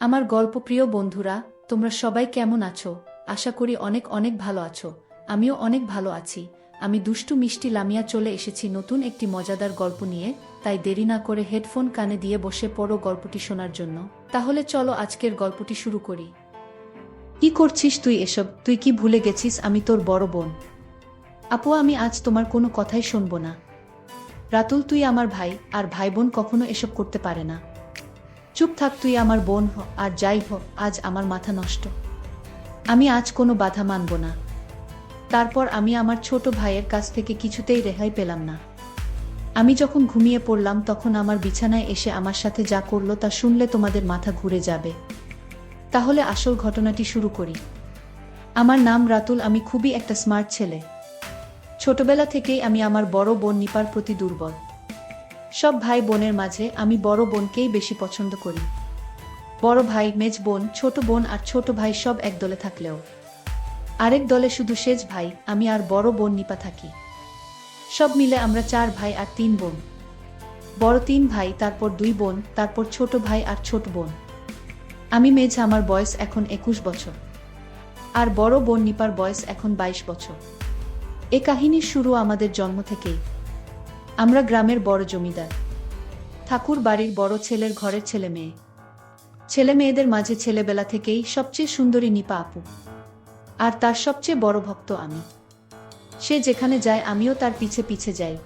আমার গল্পপ্রিয় বন্ধুরা, তোমরা সবাই কেমন আছো? আশা করি অনেক অনেক ভালো আছো। আমিও অনেক ভালো আছি। আমি দুষ্টু মিষ্টি লামিয়া চলে এসেছি নতুন একটি মজাদার গল্প নিয়ে, তাই দেরি না করে হেডফোন কানে দিয়ে বসে পড়ো গল্পটি শোনার জন্য। তাহলে চলো আজকের গল্পটি শুরু করি। কি করছিস তুই এসব? তুই কি ভুলে গেছিস আমি তোর বড় বোন? আপু, আমি আজ তোমার কোনো কথাই শুনব না। রাতুল, তুই আমার ভাই, আর ভাই বোন কখনো এসব করতে পারে না। চুপ থাক তুই আমার বোন হ, আর যাই হ, আজ আমার মাথা নষ্ট। আমি আজ কোনো বাধা মানব না। তারপর আমি আমার ছোট ভাইয়ের কাছ থেকে কিছুতেই রেহাই পেলাম না। আমি যখন ঘুমিয়ে পড়লাম, তখন আমার বিছানায় এসে আমার সাথে যা করল তা শুনলে তোমাদের মাথা ঘুরে যাবে। তাহলে আসল ঘটনাটি শুরু করি। আমার নাম রাতুল, আমি খুবই একটা স্মার্ট ছেলে। ছোটবেলা থেকেই আমি আমার বড় বোন নিপার প্রতি দুর্বল। সব ভাই বোনের মাঝে আমি বড় বোনকেই বেশি পছন্দ করি। বড় ভাই, মেজ বোন, ছোট বোন আর ছোট ভাই সব এক দলে থাকলেও। আরেক দলে শুধু সেজ ভাই, আমি আর বড় বোন নিপা থাকি। সব মিলে আমরা চার ভাই আর তিন বোন। বড় তিন ভাই, তারপর দুই বোন, তারপর ছোট ভাই আর ছোট বোন। আমি মেজ, আমার বয়স এখন একুশ বছর। আর বড় বোন নিপার বয়স এখন বাইশ বছর। এ কাহিনীর শুরু আমাদের জন্ম থেকেই। আমরা গ্রামের বড় জমিদার। ঠাকুর বাড়ির বড় ছেলের ঘরের ছেলে মেয়ে। ছেলে মেয়েদের মাঝে ছেলেবেলা থেকেই সবচেয়ে সুন্দরী নিপা আপু। আর তার সবচেয়ে বড় ভক্ত আমি। সে যেখানে যায়, আমিও তার পিছে পিছে যাই।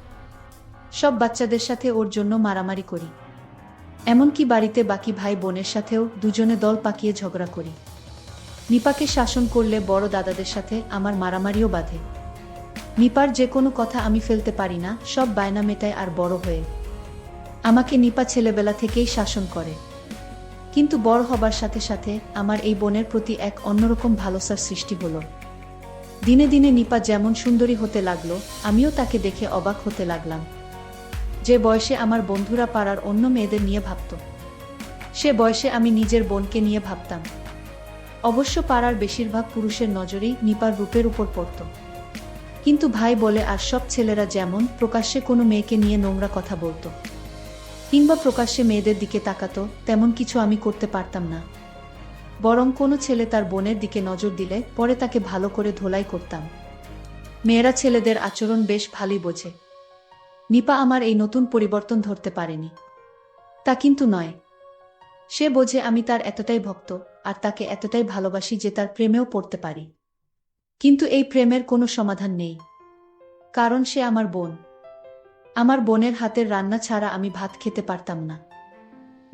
সব বাচ্চাদের সাথে ওর জন্য মারামারি করি। এমনকি বাড়িতে বাকি ভাই বোনের সাথেও দুজনে দল পাকিয়ে ঝগড়া করি। নিপাকে শাসন করলে বড় দাদাদের সাথে আমার মারামারিও বাঁধে। নিপার যে কোনো কথা আমি ফেলতে পারি না, সব বায়না মেটায় আর বড় হয়ে। আমাকে নিপা ছেলেবেলা থেকেই শাসন করে। কিন্তু বড় হবার সাথে সাথে আমার এই বোনের প্রতি এক অন্যরকম ভালোসার সৃষ্টি হলো। দিনে দিনে নিপা যেমন সুন্দরী হতে লাগল, আমিও তাকে দেখে অবাক হতে লাগলাম। যে বয়সে আমার বন্ধুরা পাড়ার অন্য মেয়েদের নিয়ে ভাবত। সে বয়সে আমি নিজের বোনকে নিয়ে ভাবতাম। অবশ্য পাড়ার বেশিরভাগ পুরুষের নজরেই নিপার রূপের উপর পড়ত। কিন্তু ভাই বলে, আর সব ছেলেরা যেমন, প্রকাশ্যে কোনো মেয়েকে নিয়ে নোংরা কথা বলতো। কিংবা প্রকাশ্যে মেয়েদের দিকে তাকাতো, তেমন কিছু আমি করতে পারতাম না। বরং কোনো ছেলে তার বোনের দিকে নজর দিলে, পরে তাকে ভালো করে ধোলাই করতাম। মেয়েরা ছেলেদের আচরণ বেশ ভালোই বোঝে। নিপা আমার এই নতুন পরিবর্তন ধরতে পারেনি। তা কিন্তু নয়। সে বোঝে আমি তার এতটাই ভক্ত, আর তাকে এতটাই ভালোবাসি যে তার প্রেমেও পড়তে পারি। কিন্তু এই প্রেমের কোনো সমাধান নেই। কারণ সে আমার বোন। আমার বোনের হাতের রান্না ছাড়া আমি ভাত খেতে পারতাম না।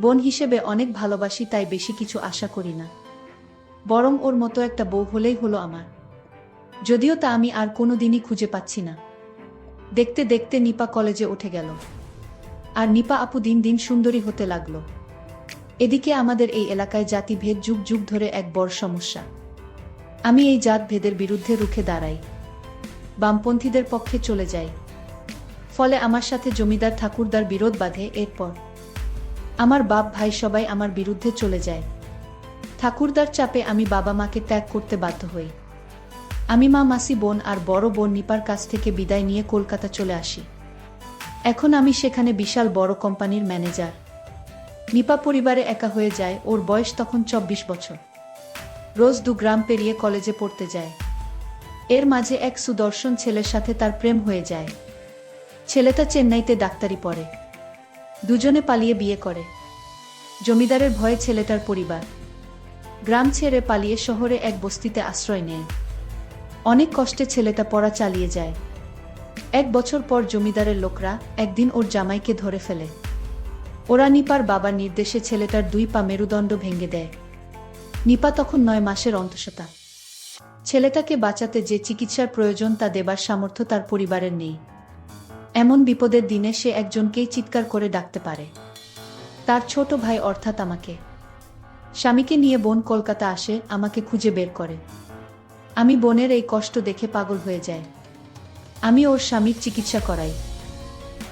বোন হিসেবে অনেক ভালোবাসি, তাই বেশি কিছু আশা করি না। বরং ওর মতো একটা বউ হলেই হলো আমার। যদিও তা আমি আর কোনো দিনই খুঁজে পাচ্ছি না। দেখতে দেখতে নিপা কলেজে উঠে গেল। আর নিপা আপু দিন দিন সুন্দরী হতে লাগল। এদিকে আমাদের এই এলাকায় জাতিভেদ যুগ যুগ ধরে এক বড় সমস্যা। আমি এই জাতভেদের বিরুদ্ধে রুখে দাঁড়াই। বামপন্থীদের পক্ষে চলে যাই। ফলে আমার সাথে জমিদার ঠাকুরদার বিরোধ বাঁধে এরপর। আমার বাপ ভাই সবাই আমার বিরুদ্ধে চলে যায়। ঠাকুরদার চাপে আমি বাবা মাকে ত্যাগ করতে বাধ্য হই। আমি মা, মাসি, বোন আর বড় বোন নিপার কাছ থেকে বিদায় নিয়ে কলকাতা চলে আসি। এখন আমি সেখানে বিশাল বড় কোম্পানির ম্যানেজার। নিপা পরিবারে একা হয়ে যায়, ওর বয়স তখন চব্বিশ বছর। রোজ দু গ্রাম পেরিয়ে কলেজে পড়তে যায়। এর মাঝে এক সুদর্শন ছেলের সাথে তার প্রেম হয়ে যায়। ছেলেটা চেন্নাইতে ডাক্তারি পড়ে। দুজনে পালিয়ে বিয়ে করে। জমিদারের ভয়ে ছেলেটার পরিবার। গ্রাম ছেড়ে পালিয়ে শহরে এক বস্তিতে আশ্রয় নেয়। অনেক কষ্টে ছেলেটা পড়া চালিয়ে যায়। এক বছর পর জমিদারের লোকরা একদিন ওর জামাইকে ধরে ফেলে। ওরা নিপার বাবার নির্দেশে ছেলেটার দুই পা মেরুদণ্ড ভেঙে দেয়। নিপা তখন নয় মাসের অন্তঃসতা ছেলেটাকে বাঁচাতে যে চিকিৎসার প্রয়োজন তা দেবার সামর্থ্য তার পরিবারের নেই। এমন বিপদের দিনে সে একজনকেই চিৎকার করে ডাকতে পারে। তার ছোট ভাই অর্থাৎ আমাকে। স্বামীকে নিয়ে বোন কলকাতা আসে, আমাকে খুঁজে বের করে। আমি বোনের এই কষ্ট দেখে পাগল হয়ে যায়। আমি ওর স্বামীর চিকিৎসা করাই।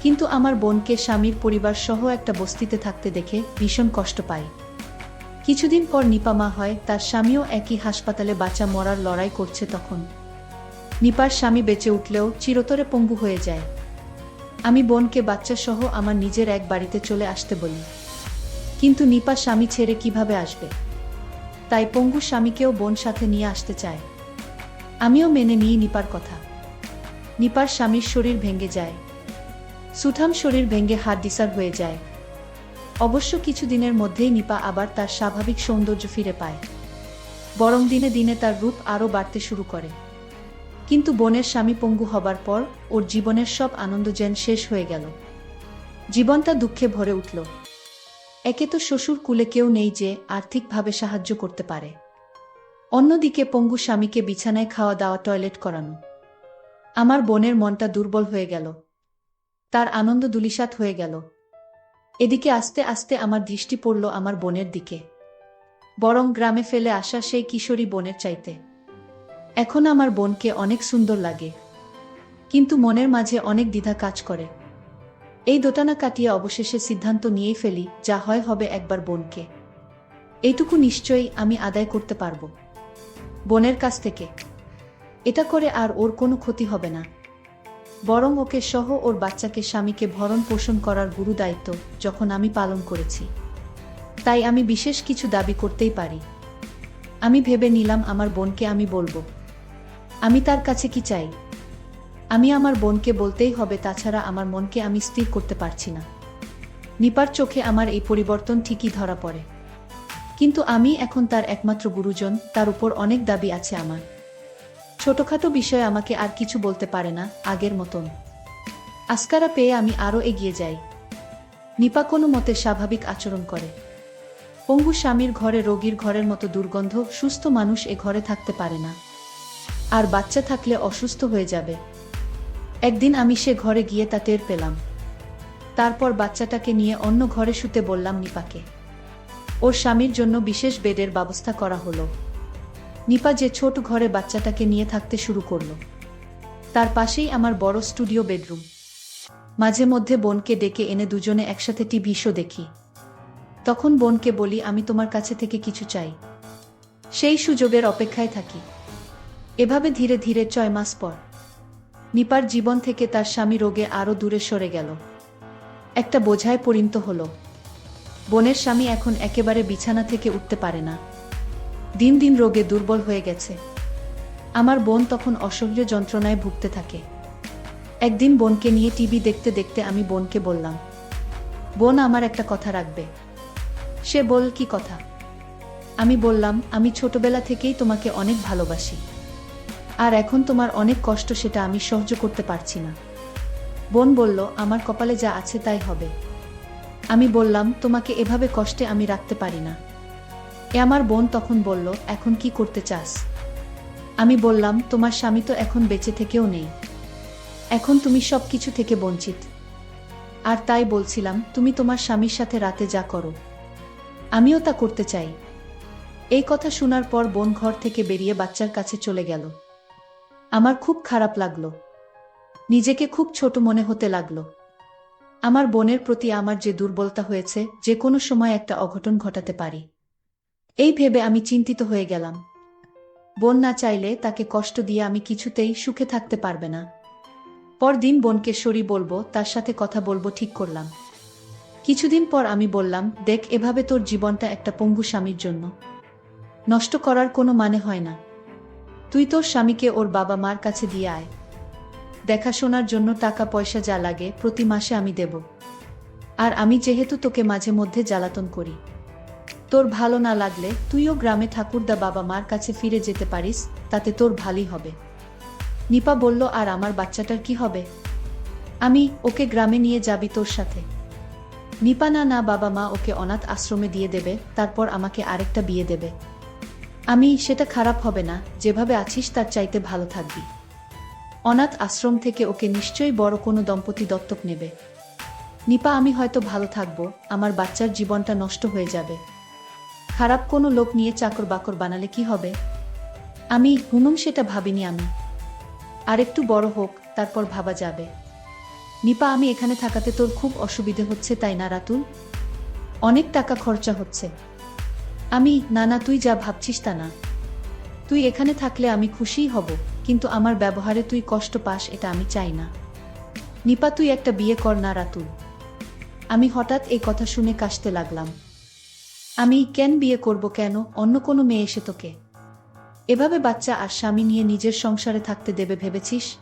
কিন্তু আমার বোনকে স্বামীর পরিবার সহ একটা বস্তিতে থাকতে দেখে ভীষণ কষ্ট পাই কিছুদিন পর নিপামা হয়, তার স্বামীও একই হাসপাতালে বাঁচা মরার লড়াই করছে তখন। নিপার স্বামী বেঁচে উঠলেও চিরতরে পঙ্গু হয়ে যায়। আমি বোনকে বাচ্চা সহ আমার নিজের এক বাড়িতে চলে আসতে বলি। কিন্তু নিপা স্বামী ছেড়ে কীভাবে আসবে? তাই পঙ্গু স্বামীকেও বোন সাথে নিয়ে আসতে চায়। আমিও মেনে নিই নিপার কথা। নিপার স্বামীর শরীর ভেঙে যায়। সুঠাম শরীর ভেঙে হাত ডিসার হয়ে যায়। অবশ্য কিছুদিনের মধ্যেই নিপা আবার তার স্বাভাবিক সৌন্দর্য ফিরে পায়। বরং দিনে দিনে তার রূপ আরও বাড়তে শুরু করে। কিন্তু বোনের স্বামী পঙ্গু হবার পর ওর জীবনের সব আনন্দ যেন শেষ হয়ে গেল। জীবনটা দুঃখে ভরে উঠল। একে তো শ্বশুর কুলে কেউ নেই যে আর্থিকভাবে সাহায্য করতে পারে। অন্যদিকে পঙ্গু স্বামীকে বিছানায় খাওয়া দাওয়া, টয়লেট করানো। আমার বোনের মনটা দুর্বল হয়ে গেল। তার আনন্দ দুলিসাত হয়ে গেল। এদিকে আস্তে আস্তে আমার দৃষ্টি পড়ল আমার বোনের দিকে। বরং গ্রামে ফেলে আসা সেই কিশোরী বোনের চাইতে। এখন আমার বোনকে অনেক সুন্দর লাগে। কিন্তু মনের মাঝে অনেক দ্বিধা কাজ করে। এই দোটানা কাটিয়ে অবশেষে সিদ্ধান্ত নিয়েই ফেলি, যা হয় হবে একবার বোনকে। এইটুকু নিশ্চয়ই আমি আদায় করতে পারব। বোনের কাছ থেকে। এটা করে আর ওর কোনো ক্ষতি হবে না। বরং ওকে সহ ওর বাচ্চাকে স্বামীকে ভরণ পোষণ করার গুরু দায়িত্ব যখন আমি পালন করেছি। তাই আমি বিশেষ কিছু দাবি করতেই পারি। আমি ভেবে নিলাম আমার বোনকে আমি বলব। আমি তার কাছে কি চাই? আমি আমার বোনকে বলতেই হবে, তাছাড়া আমার মনকে আমি স্থির করতে পারছি না। নিপার চোখে আমার এই পরিবর্তন ঠিকই ধরা পড়ে। কিন্তু আমি এখন তার একমাত্র গুরুজন, তার উপর অনেক দাবি আছে আমার। ছোটখাটো বিষয়ে আমাকে আর কিছু বলতে পারে না, আগের মতন। আস্কারা পেয়ে আমি আরও এগিয়ে যাই। নিপা কোনো মতে স্বাভাবিক আচরণ করে। পঙ্গু স্বামীর ঘরে রোগীর ঘরের মতো দুর্গন্ধ সুস্থ মানুষ এ ঘরে থাকতে পারে না। আর বাচ্চা থাকলে অসুস্থ হয়ে যাবে। একদিন আমি সে ঘরে গিয়ে তা টের পেলাম। তারপর বাচ্চাটাকে নিয়ে অন্য ঘরে শুতে বললাম নিপাকে। ওর স্বামীর জন্য বিশেষ বেডের ব্যবস্থা করা হলো। নিপা যে ছোট ঘরে বাচ্চাটাকে নিয়ে থাকতে শুরু করল। তার পাশেই আমার বড় স্টুডিও বেডরুম। মাঝে মধ্যে বোনকে ডেকে এনে দুজনে একসাথে টিভি শো দেখি। তখন বোনকে বলি, আমি তোমার কাছে থেকে কিছু চাই। সেই সুযোগের অপেক্ষায় থাকি। এভাবে ধীরে ধীরে ছয় মাস পর, নিপার জীবন থেকে তার স্বামী রোগে আরও দূরে সরে গেল। একটা বোঝায় পরিণত হল। বোনের স্বামী এখন একেবারে বিছানা থেকে উঠতে পারে না। দিন দিন রোগে দুর্বল হয়ে গেছে। আমার বোন তখন অসহ্য যন্ত্রণায় ভুগতে থাকে। একদিন বোনকে নিয়ে টিভি দেখতে দেখতে আমি বোনকে বললাম, বোন, আমার একটা কথা রাখবে। সে বল, কি কথা? আমি বললাম, আমি ছোটবেলা থেকেই তোমাকে অনেক ভালোবাসি। আর এখন তোমার অনেক কষ্ট সেটা আমি সহ্য করতে পারছি না। বোন বলল, আমার কপালে যা আছে তাই হবে। আমি বললাম, তোমাকে এভাবে কষ্টে আমি রাখতে পারি না। এ আমার বোন তখন বলল, এখন কি করতে চাস? আমি বললাম, তোমার স্বামী তো এখন বেঁচে থেকেও নেই। এখন তুমি সব কিছু থেকে বঞ্চিত। আর তাই বলছিলাম, তুমি তোমার স্বামীর সাথে রাতে যা করো। আমিও তা করতে চাই। এই কথা শোনার পর বোন ঘর থেকে বেরিয়ে বাচ্চার কাছে চলে গেল। আমার খুব খারাপ লাগল। নিজেকে খুব ছোট মনে হতে লাগল। আমার বোনের প্রতি আমার যে দুর্বলতা হয়েছে, যে কোনো সময় একটা অঘটন ঘটাতে পারি। এই ভেবে আমি চিন্তিত হয়ে গেলাম। বোন না চাইলে তাকে কষ্ট দিয়ে আমি কিছুতেই সুখে থাকতে পারবে না। পরদিন বোনকে সরি বলব, তার সাথে কথা বলব ঠিক করলাম। কিছুদিন পর আমি বললাম, দেখ, এভাবে তোর জীবনটা একটা পঙ্গু স্বামীর জন্য। নষ্ট করার কোনো মানে হয় না। তুই তোর স্বামীকে ওর বাবা মার কাছে দিয়ে আয়। দেখাশোনার জন্য টাকা পয়সা যা লাগে, প্রতি মাসে আমি দেব। আর আমি যেহেতু তোকে মাঝে মধ্যে জ্বালাতন করি। তোর ভালো না লাগলে তুইও গ্রামে ঠাকুরদা বাবা মার কাছে ফিরে যেতে পারিস, তাতে তোর ভালোই হবে। নিপা বলল, আর আমার বাচ্চাটার কি হবে? আমি ওকে গ্রামে নিয়ে যাবি তোর সাথে। নিপা না না, বাবা মা ওকে অনাথ আশ্রমে দিয়ে দেবে, তারপর আমাকে আরেকটা বিয়ে দেবে। আমি, সেটা খারাপ হবে না, যেভাবে আছিস তার চাইতে ভালো থাকবি। অনাথ আশ্রম থেকে ওকে নিশ্চয়ই বড় কোনো দম্পতি দত্তক নেবে। নিপা, আমি হয়তো ভালো থাকব, আমার বাচ্চার জীবনটা নষ্ট হয়ে যাবে। খারাপ কোনো লোক নিয়ে চাকর বাকর বানালে কি হবে? আমি হুনুম সেটা ভাবিনি আমি। আর একটু বড় হোক, তারপর ভাবা যাবে। নিপা, আমি এখানে থাকাতে তোর খুব অসুবিধে হচ্ছে, তাই না রাতুল? অনেক টাকা খরচা হচ্ছে। আমি, না না, তুই যা ভাবছিস তা না। তুই এখানে থাকলে আমি খুশিই হব, কিন্তু আমার ব্যবহারে তুই কষ্ট পাস, এটা আমি চাই না। নিপা, তুই একটা বিয়ে কর না রাতুল। আমি হঠাৎ এই কথা শুনে কাশতে লাগলাম। আমি কেন বিয়ে করব কেন? অন্য কোনো মেয়ে এসে তোকে। এভাবে বাচ্চা আর স্বামী নিয়ে নিজের সংসারে থাকতে দেবে ভেবেছিস?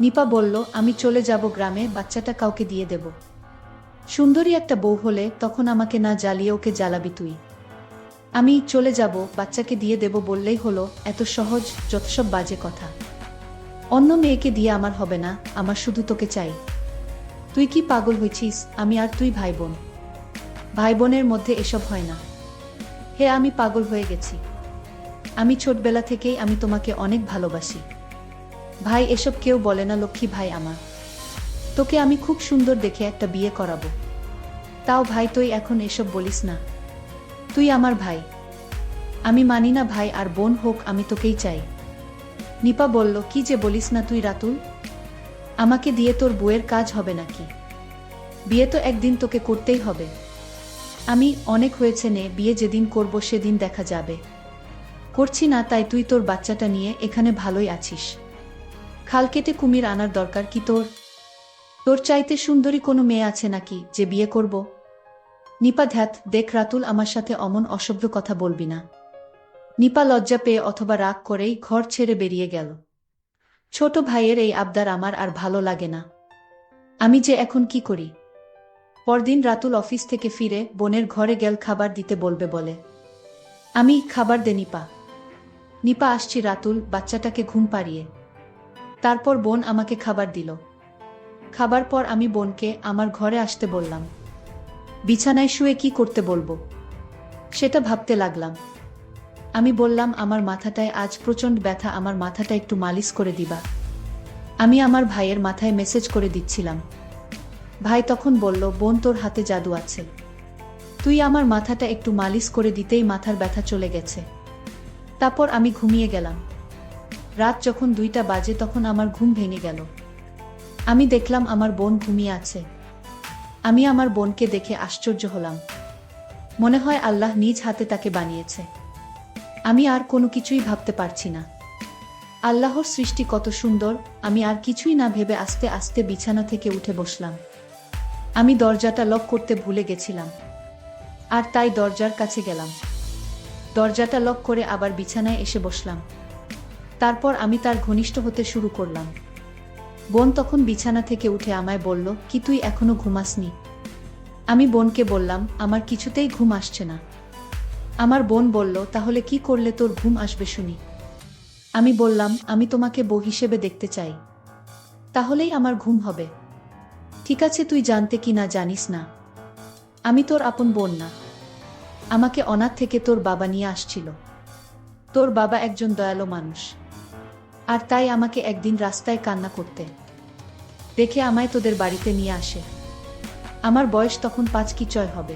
নিপা বলল, আমি চলে যাব গ্রামে, বাচ্চাটা কাউকে দিয়ে দেব। সুন্দরী একটা বউ হলে তখন আমাকে না জ্বালিয়ে ওকে জ্বালাবি তুই। আমি চলে যাব, বাচ্চাকে দিয়ে দেব বললেই হলো, এত সহজ যত সব বাজে কথা। অন্য মেয়েকে দিয়ে আমার হবে না, আমার শুধু তোকে চাই। তুই কি পাগল হয়েছিস? আমি আর তুই ভাই বোন ভাই বোনের মধ্যে এসব হয় না। হে, আমি পাগল হয়ে গেছি। আমি ছোটবেলা থেকেই আমি তোমাকে অনেক ভালোবাসি। ভাই, এসব কেউ বলে না, লক্ষ্মী ভাই আমার। তোকে আমি খুব সুন্দর দেখে একটা বিয়ে করাবো। তাও ভাই, তুই এখন এসব বলিস না। তুই আমার ভাই। আমি মানি না ভাই, আর বোন হোক, আমি তোকেই চাই। নিপা বলল, কি যে বলিস না তুই, রাতুল? আমাকে দিয়ে তোর বউয়ের কাজ হবে নাকি? বিয়ে তো একদিন তোকে করতেই হবে। আমি অনেক হয়েছে নে, বিয়ে যেদিন করব সেদিন দেখা যাবে। করছি না, তাই তুই তোর বাচ্চাটা নিয়ে এখানে ভালোই আছিস। খাল কেটে কুমির আনার দরকার কি তোর? তোর চাইতে সুন্দরী কোনো মেয়ে আছে নাকি যে বিয়ে করব? নিপা ধ্যাত, দেখ রাতুল আমার সাথে অমন অসভ্য কথা বলবি না। নিপা লজ্জা পেয়ে অথবা রাগ করেই ঘর ছেড়ে বেরিয়ে গেল। ছোট ভাইয়ের এই আবদার আমার আর ভালো লাগে না। আমি যে এখন কি করি? পরদিন রাতুল অফিস থেকে ফিরে বোনের ঘরে গেল খাবার দিতে বলবে বলে। আমি খাবার দে নিপা। নিপা, আসছি রাতুল, বাচ্চাটাকে ঘুম পাড়িয়ে। তারপর বোন আমাকে খাবার দিল। খাবার পর আমি বোনকে আমার ঘরে আসতে বললাম। বিছানায় শুয়ে কি করতে বলব? সেটা ভাবতে লাগলাম। আমি বললাম, আমার মাথাটায় আজ প্রচণ্ড ব্যথা, আমার মাথাটা একটু মালিশ করে দিবা। আমি আমার ভাইয়ের মাথায় মেসেজ করে দিচ্ছিলাম। ভাই তখন বলল, বোন তোর হাতে জাদু আছে। তুই আমার মাথাটা একটু মালিশ করে দিতেই মাথার ব্যথা চলে গেছে। তারপর আমি ঘুমিয়ে গেলাম। রাত যখন দুইটা বাজে তখন আমার ঘুম ভেঙে গেল। আমি দেখলাম আমার বোন ঘুমিয়ে আছে। আমি আমার বোনকে দেখে আশ্চর্য হলাম। মনে হয় আল্লাহ নিজ হাতে তাকে বানিয়েছে। আমি আর কোনো কিছুই ভাবতে পারছি না। আল্লাহর সৃষ্টি কত সুন্দর, আমি আর কিছুই না ভেবে আস্তে আস্তে বিছানা থেকে উঠে বসলাম। আমি দরজাটা লক করতে ভুলে গেছিলাম। আর তাই দরজার কাছে গেলাম। দরজাটা লক করে আবার বিছানায় এসে বসলাম। তারপর আমি তার ঘনিষ্ঠ হতে শুরু করলাম। বোন তখন বিছানা থেকে উঠে আমায় বলল, কি তুই এখনও ঘুমাসনি? আমি বোনকে বললাম, আমার কিছুতেই ঘুম আসছে না। আমার বোন বলল, তাহলে কি করলে তোর ঘুম আসবে শুনি? আমি বললাম, আমি তোমাকে বউ হিসেবে দেখতে চাই। তাহলেই আমার ঘুম হবে। ঠিক আছে, তুই জানতে কি না জানিস না। আমি তোর আপন বোন না। আমাকে অনাথ থেকে তোর বাবা নিয়ে আসছিল। তোর বাবা একজন দয়ালু মানুষ। আর তাই আমাকে একদিন রাস্তায় কান্না করতে। দেখে আমায় তোদের বাড়িতে নিয়ে আসে। আমার বয়স তখন পাঁচ কি চয় হবে।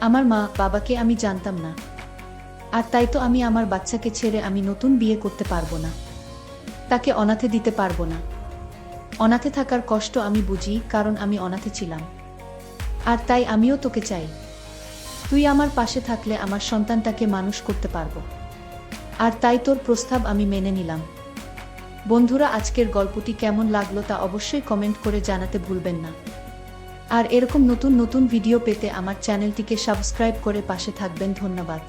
আমার মা বাবাকে আমি জানতাম না। আর তাই তো আমি আমার বাচ্চাকে ছেড়ে আমি নতুন বিয়ে করতে পারব না। তাকে অনাথে দিতে পারব না। অনাথে থাকার কষ্ট আমি বুঝি, কারণ আমি অনাথে ছিলাম। আর তাই আমিও তোকে চাই। তুই আমার পাশে থাকলে আমার সন্তানটাকে মানুষ করতে পারব। আর তাই তোর প্রস্তাব আমি মেনে নিলাম। বন্ধুরা, আজকের গল্পটি কেমন লাগল তা অবশ্যই কমেন্ট করে জানাতে ভুলবেন না। আর এরকম নতুন নতুন ভিডিও পেতে আমার চ্যানেলটিকে সাবস্ক্রাইব করে পাশে থাকবেন। ধন্যবাদ।